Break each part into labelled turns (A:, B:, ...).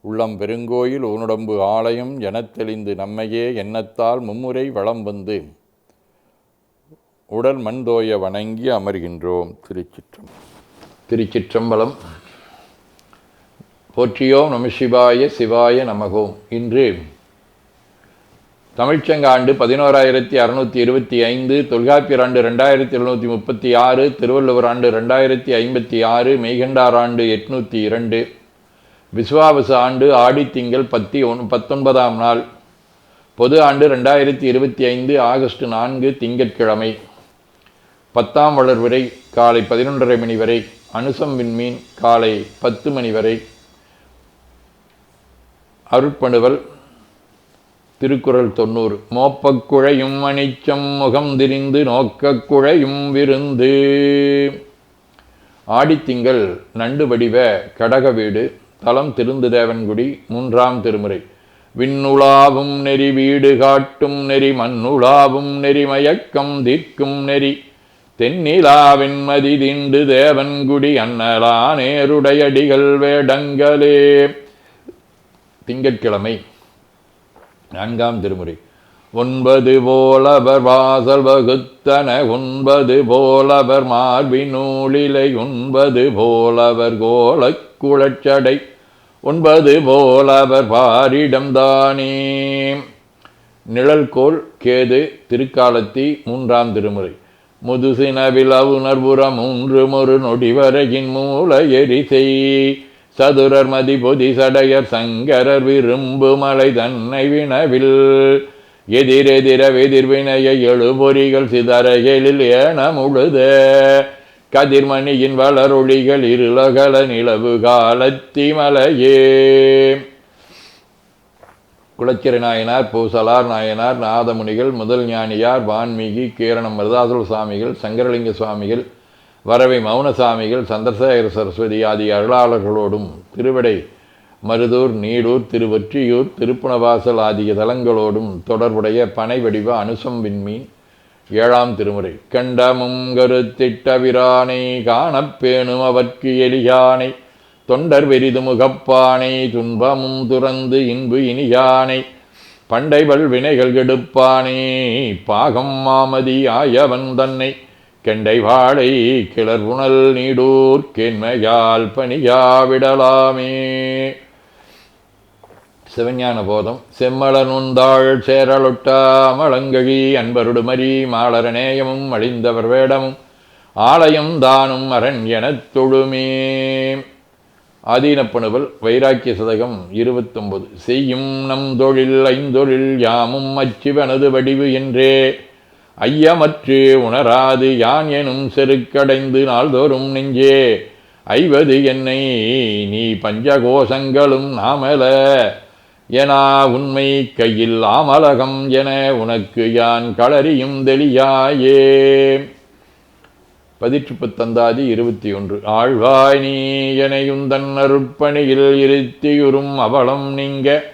A: உள்ளம் பெருங்கோயில் ஊனுடம்பு ஆலயம் எனத் தெளிந்து நம்மையே எண்ணத்தால் மும்முறை வளம் வந்து உடல் மண்தோய வணங்கி அமர்கின்றோம். திருச்சிற்றம் திருச்சிற்றம்பலம். போற்றியோம் நம சிவாய சிவாய நமகோம் இன்று தமிழ்ச்சங்காண்டு பதினோராயிரத்தி அறுநூற்றி இருபத்தி ஐந்து தொல்காப்பியர் ஆண்டு ரெண்டாயிரத்தி எழுநூற்றி முப்பத்தி ஆறு திருவள்ளுவர் ஆண்டு ரெண்டாயிரத்தி ஐம்பத்தி ஆறு மெய்கண்டார் ஆண்டு எட்நூற்றி இரண்டு. விஸ்வாவச ஆண்டு ஆடித்திங்கள் பத்தி ஒன் பத்தொன்பதாம் நாள். பொது ஆண்டு ரெண்டாயிரத்தி இருபத்தி ஐந்து ஆகஸ்ட் நான்கு திங்கட்கிழமை. பத்தாம் வளர் வரை காலை பதினொன்றரை மணி வரை. அனுசம் விண்மீன் காலை பத்து மணி வரை. அருட்பணுவல் திருக்குறள் தொண்ணூறு. மோப்பக்குழையும் மணிச்சம் முகம் திரிந்து நோக்கக்குழையும் விருந்து. ஆடித்திங்கள் நண்டு வடிவ கடக வீடு. தலம் திருந்துதேவன்குடி மூன்றாம் திருமுறை. விண்ணுலாவும் நெறி வீடு காட்டும் நெறி மண்ணுலாவும் நெறி மயக்கம் தீர்க்கும் நெறி. தென்னிலாவின் மதி திண்டு தேவன்குடி அன்னலா நேருடையடிகள் வேடங்களே. திங்கட்கிழமை நான்காம் திருமுறை. ஒன்பது போலவர் வாசல் வகுத்தன ஒன்பது போலவர் மார்பினூலிலை ஒன்பது போலவர் கோலக் குழச்சடை ஒன்பது போல் பாரிடம் பாரிடம்தானே நிழல்கோள் கேது திருக்காலத்தி மூன்றாம் திருமுறை. முதுசினவில் உணர்வுற மூன்று மொரு நொடி வரையின் மூல எரிசை. சதுரர் மதி பொதி சடையர் சங்கரர் விரும்பு மலை தன்னை வினவில். எதிரெதிர எதிர்வினைய எழுபொறிகள் சிதறைகளில் ஏன முழுத. கதிர்மணியின் வளரொளிகள் இருளகல நிலவு காலத்தி மலையே குளச்சிறை நாயனார் பூசலார் நாயனார் நாதமுனிகள் முதல் ஞானியார் வான்மீகி கீரணம் மருதாசுல சுவாமிகள் சங்கரலிங்க சுவாமிகள் வரவை மௌனசாமிகள் சந்திரசேகர சரஸ்வதி ஆகிய அருளாளர்களோடும் திருவிடை மருதூர் நீடூர் திருவொற்றியூர் திருப்புணவாசல் ஆகிய தலங்களோடும் தொடர்புடைய பனை வடிவ அனுசம் விண்மீன் ஏழாம் திருமுறை. கண்டமும் கருத்திட்ட விரானை காணப்பேணும் அவற்கு எலியானை தொண்டர் பெரிது முகப்பானை துன்பமும் துறந்து இன்பு இனியானை. பண்டைவள் வினைகள் கெடுப்பானே பாகம் மாமதி ஆயவன் தன்னை. கெண்டை வாழை கிளர் உணல் நீடூர் கேண்மையால் பணியாவிடலாமே. சிவஞான போதம் செம்மலன் சேரலுட்டா சேரலொட்டா மலங்கழி அன்பருடுமரி மாலரநேயமும் அழிந்தவர் வேடமும் ஆலயம் தானும் அரண் எனத் தொழுமே. ஆதீனப்பணுவல் வைராக்கிய சதகம் இருபத்தொன்பது. செய்யும் நம் தொழில் ஐந்தொழில் யாமும் அச்சிவனது வடிவு என்றே. ஐயமற்று உணராது யான் எனும் செருக்கடைந்து நாள்தோறும் நெஞ்சே. ஐவது என்னை நீ பஞ்சகோஷங்களும் நாமல எனா உண்மை கையில் ஆமலகம் என உனக்கு யான் களறியும் தெளியாயே. பதிற்று தந்தாதி இருபத்தி ஒன்று ஆழ்வாய் நீ எனையுந்தன் அருப்பணியில் இருத்தியுறும் அவலம் நீங்க.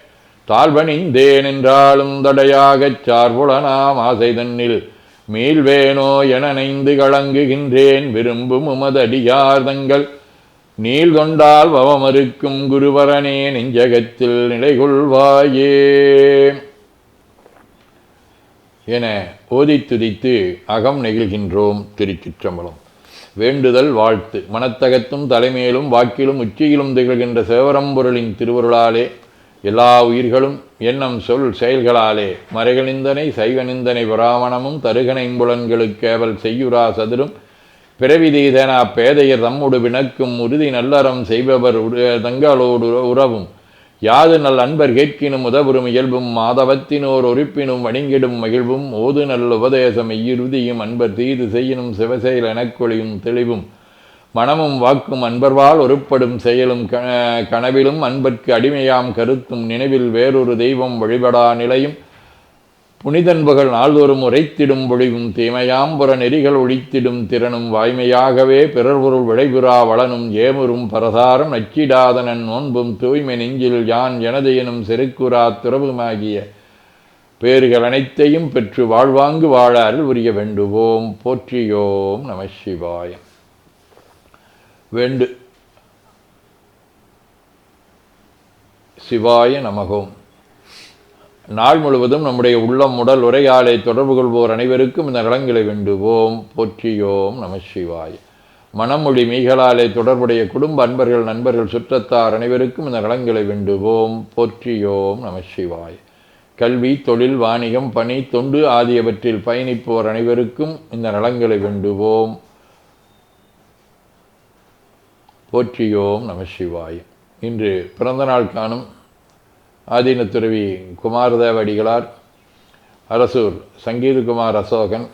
A: தாழ்வணிந்தேன் என்றாலும் தடையாகச் சார்புலனாம் ஆசை தன்னில் மீள்வேனோ என நைந்து கலங்குகின்றேன். விரும்பும் உமதடியார் தங்கள் நீள் கொண்டால் பவமறுக்கும் குருவரனே நெஞ்சகத்தில் நிலைகொள்வாயே. என ஓதி துதித்து அகம் நெகிழ்கின்றோம் திருச்சிற்றம்பலம். வேண்டுதல் வாழ்த்து. மனத்தகத்தும் தலைமையிலும் வாக்கிலும் உச்சியிலும் திகழ்கின்ற சேவரம்பொருளின் திருவருளாலே எல்லா உயிர்களும் எண்ணம் சொல் செயல்களாலே மறைகளிந்தனை சைவநிந்தனை பிராமணமும் தருகனைம்புலன்களுக்கேவல் செய்யுரா சதுரும் பிறவிதீதனா பேதையர் தம்முடு வினக்கும் உறுதி நல்லறம் செய்பவர் தங்களோடு உறவும். யாது நல் அன்பர் கேட்கினும் உதவுறும் இயல்பும் மாதவத்தினோர் உறுப்பினும் வணிங்கிடும் மகிழ்வும். ஓது நல் உபதேசம் இறுதியும் அன்பர் தீது செய்யினும் சிவசெயல் எனக்கொழியும் தெளிவும். மனமும் வாக்கும் அன்பர்வால் ஒருப்படும் செயலும் கனவிலும் அன்பர்க்கு அடிமையாம் கருத்தும் நினைவில் வேறொரு தெய்வம் வழிபடா நிலையும். புனிதன்புகள் நாள்தோறும் உரைத்திடும் பொழிவும் தீமையாம் புற நெறிகள் ஒழித்திடும் திறனும் வாய்மையாகவே பிறர் பொருள் விளைபுறா வளனும் ஏமுறும் பரசாரம் நச்சிடாதனன் நோன்பும் தூய்மை நெஞ்சில் யான் எனது எனும் செருக்குறா துறவுமாகிய பேர்கள் அனைத்தையும் பெற்று வாழ்வாங்கு வாழ அருள் வேண்டுவோம். போற்றியோம் நம சிவாயம் வேண்டு. சிவாய நமகோம். நாள் முழுவதும் நம்முடைய உள்ளம் உடல் உரையாலை தொடர்பு கொள்வோர் அனைவருக்கும் இந்த நலங்களை வேண்டுவோம். போற்றியோம் நம சிவாய். மனமொழி மீகலாலே தொடர்புடைய குடும்ப அன்பர்கள் நண்பர்கள் சுற்றத்தார் அனைவருக்கும் இந்த நலங்களை வேண்டுவோம். போற்றியோம் நம சிவாய். கல்வி தொழில் வாணிகம் பணி தொண்டு ஆகியவற்றில் பயணிப்போர் அனைவருக்கும் இந்த நலங்களை வேண்டுவோம். போற்றியோம் நம சிவாய். இன்று பிறந்தநாள் காணும் ஆதீன துறவி குமாரதேவ அடிகளார் அரசூர் சங்கீதகுமார் அசோகன்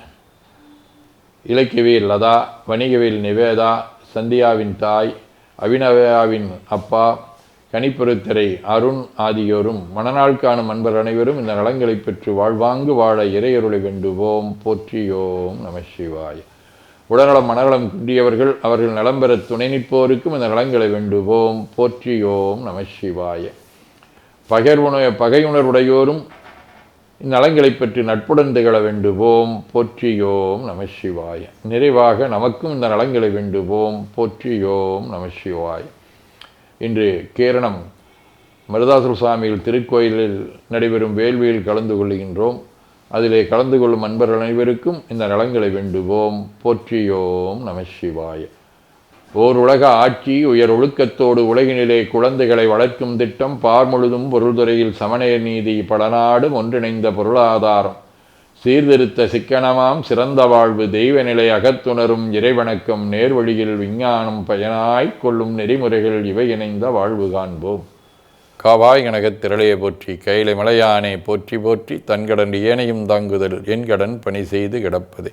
A: இலக்கியவியல் லதா வணிகவியல் நிவேதா சந்தியாவின் தாய் அபிநயாவின் அப்பா கனிப்பொருத்தரை அருண் ஆகியோரும் மணநாள் காணும் அன்பர் அனைவரும் இந்த நலங்களை பெற்று வாழ்வாங்கு வாழ இறையருளை வேண்டுவோம். போற்றியோம் நம சிவாய். உடல்நலம் மனநலம் குன்றியவர்கள் அவர்கள் நலம் பெற துணை நிற்போருக்கும் இந்த நலங்களை வேண்டுவோம். போற்றியோம் நம சிவாய. பகையுண பகையுணர்வுடையோரும் இந்நலங்களைப் பற்றி நட்புடன் திகழ வேண்டுவோம். போற்றியோம் நம சிவாய. நிறைவாக நமக்கும் இந்த நலங்களை வேண்டுவோம். போற்றியோம் நம சிவாய. இன்று கேரணம் மருதாசுர சுவாமிகள் திருக்கோயிலில் நடைபெறும் வேள்வியில் கலந்து கொள்கின்றோம். அதிலே கலந்து கொள்ளும் அன்பர்கள் அனைவருக்கும் இந்த நலங்களை வேண்டுவோம். போற்றியோம் நம சிவாய. ஓர் உலக ஆட்சி உயர் ஒழுக்கத்தோடு உலகினிலே குழந்தைகளை வளர்க்கும் திட்டம் பார்முழுதும் பொருள்துறையில் சமநேர் நீதி பலநாடும் ஒன்றிணைந்த பொருளாதாரம். சீர்திருத்த சிக்கனமாம் சிறந்த வாழ்வு தெய்வ நிலை அகத்துணரும் இறைவணக்கம் நேர்வழியில் விஞ்ஞானம் பயனாய்க் கொள்ளும் நெறிமுறைகள் இவை இணைந்த வாழ்வு காண்போம். காவாய் கனகத் திரளையை போற்றி கைலை மலையானே போற்றி போற்றி தன்கடன் ஏனையும் தாங்குதல் என் கடன் பணி செய்து கிடப்பதே.